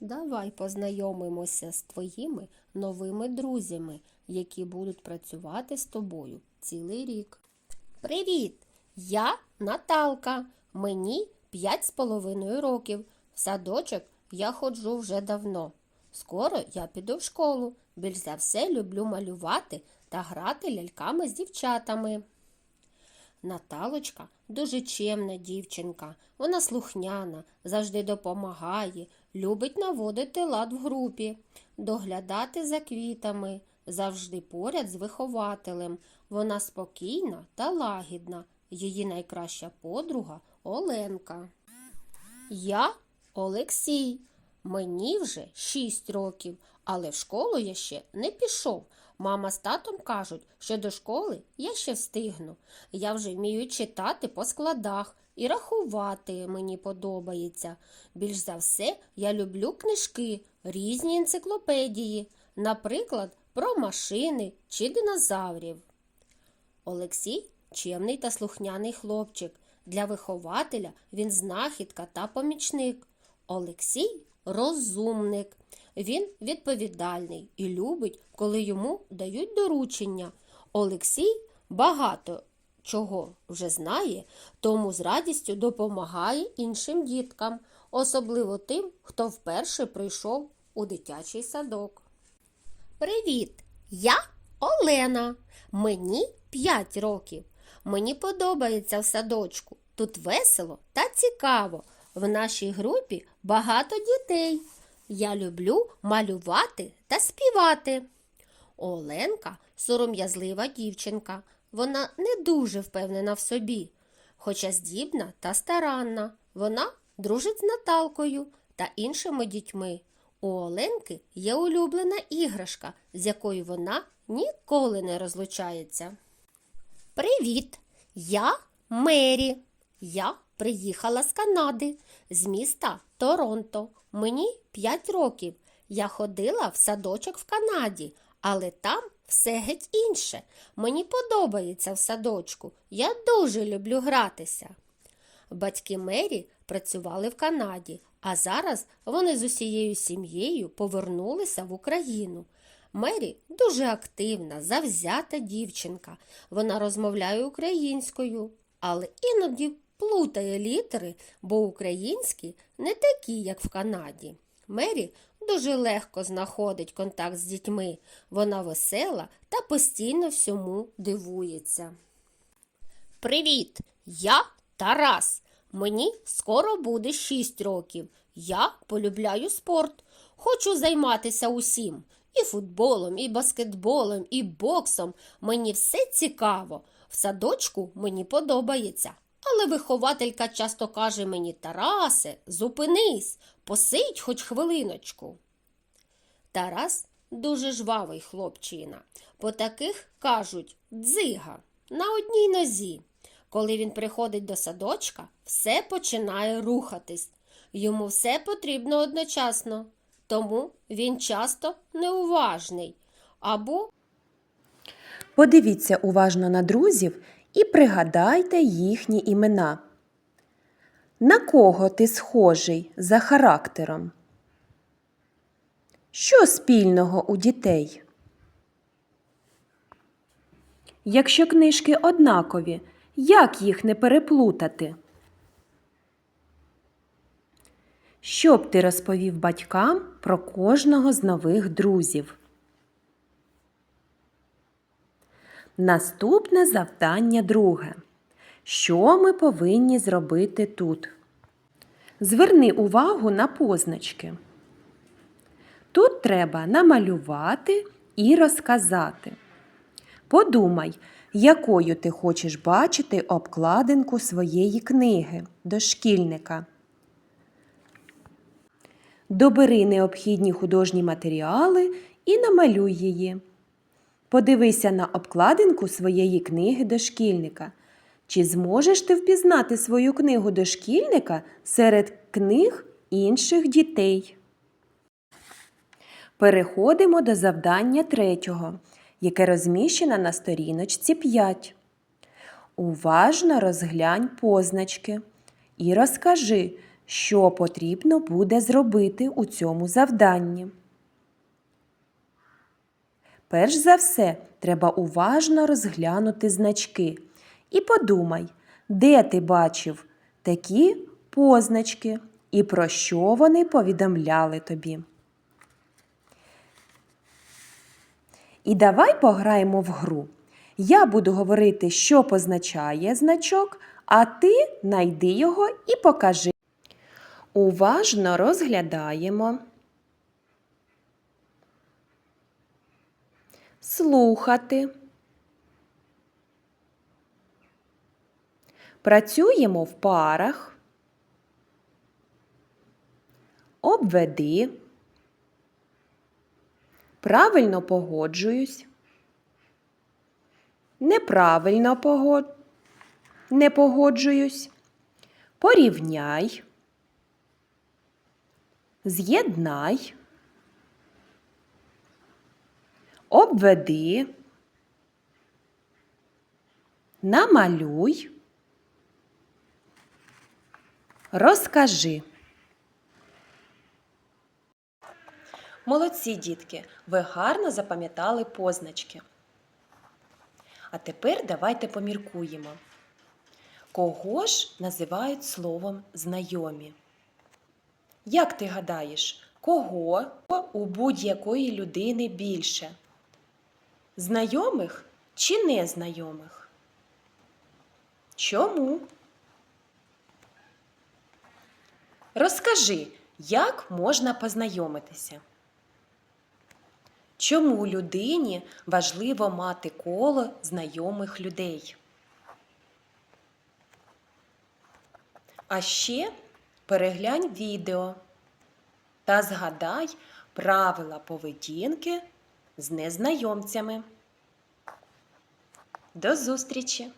Давай познайомимося з твоїми новими друзями, які будуть працювати з тобою цілий рік. Привіт! Я Наталка. Мені п'ять з половиною років. В садочок я ходжу вже давно. Скоро я піду в школу. Більш за все люблю малювати та грати ляльками з дівчатами. Наталочка дуже чемна дівчинка. Вона слухняна, завжди допомагає, любить наводити лад в групі, доглядати за квітами, завжди поряд з вихователем. Вона спокійна та лагідна. Її найкраща подруга Оленка. Я Олексій. Мені вже шість років, але в школу я ще не пішов. Мама з татом кажуть, що до школи я ще встигну. Я вже вмію читати по складах і рахувати мені подобається. Більш за все, я люблю книжки, різні енциклопедії, наприклад, про машини чи динозаврів. Олексій чемний та слухняний хлопчик. Для вихователя він знахідка та помічник. Олексій розумник. Він відповідальний і любить, коли йому дають доручення. Олексій багато чого вже знає, тому з радістю допомагає іншим діткам, особливо тим, хто вперше прийшов у дитячий садок. Привіт! Я Олена. Мені 5 років. Мені подобається в садочку. Тут весело та цікаво. В нашій групі багато дітей. Я люблю малювати та співати. Оленка сором'язлива дівчинка. Вона не дуже впевнена в собі, хоча здібна та старанна. Вона дружить з Наталкою та іншими дітьми. У Оленки є улюблена іграшка, з якою вона ніколи не розлучається. Привіт! Я Мері. Я приїхала з Канади, з міста Торонто. Мені 5 років. Я ходила в садочок в Канаді, але там все геть інше. Мені подобається в садочку. Я дуже люблю гратися. Батьки Мері працювали в Канаді, а зараз вони з усією сім'єю повернулися в Україну. Мері дуже активна, завзята дівчинка. Вона розмовляє українською, але іноді плутає літери, бо українські не такі, як в Канаді. Мері дуже легко знаходить контакт з дітьми. Вона весела та постійно всьому дивується. Привіт! Я Тарас. Мені скоро буде 6 років. Я полюбляю спорт. Хочу займатися усім. І футболом, і баскетболом, і боксом. Мені все цікаво. В садочку мені подобається. Але вихователька часто каже мені Тарасе, зупинись, посидь хоч хвилиночку. Тарас дуже жвавий хлопчина. По таких кажуть дзига на одній нозі. Коли він приходить до садочка, все починає рухатись. Йому все потрібно одночасно, тому він часто неуважний або Подивіться уважно на друзів і пригадайте їхні імена. На кого ти схожий за характером? Що спільного у дітей? Якщо книжки однакові, як їх не переплутати? Що б ти розповів батькам про кожного з нових друзів? Наступне завдання друге. Що ми повинні зробити тут? Зверни увагу на позначки. Тут треба намалювати і розказати. Подумай, якою ти хочеш бачити обкладинку своєї книги дошкільника. Добери необхідні художні матеріали і намалюй її. Подивися на обкладинку своєї книги дошкільника. Чи зможеш ти впізнати свою книгу дошкільника серед книг інших дітей? Переходимо до завдання третього, яке розміщено на сторіночці 5. Уважно розглянь позначки і розкажи, що потрібно буде зробити у цьому завданні. Перш за все, треба уважно розглянути значки і подумай, де ти бачив такі позначки і про що вони повідомляли тобі. І давай пограємо в гру. Я буду говорити, що позначає значок, а ти найди його і покажи. Уважно розглядаємо. Слухати. Працюємо в парах. Обведи. Правильно погоджуюсь. Неправильно погод... не погоджуюсь. Порівняй. З'єднай. Обведи. Намалюй. Розкажи. Молодці, дітки, ви гарно запам'ятали позначки. А тепер давайте поміркуємо. Кого ж називають словом знайомі? Як ти гадаєш, кого у будь-якої людини більше? Знайомих чи незнайомих? Чому? Розкажи, як можна познайомитися? Чому людині важливо мати коло знайомих людей? А ще переглянь відео та згадай правила поведінки з незнайомцями. До зустрічі!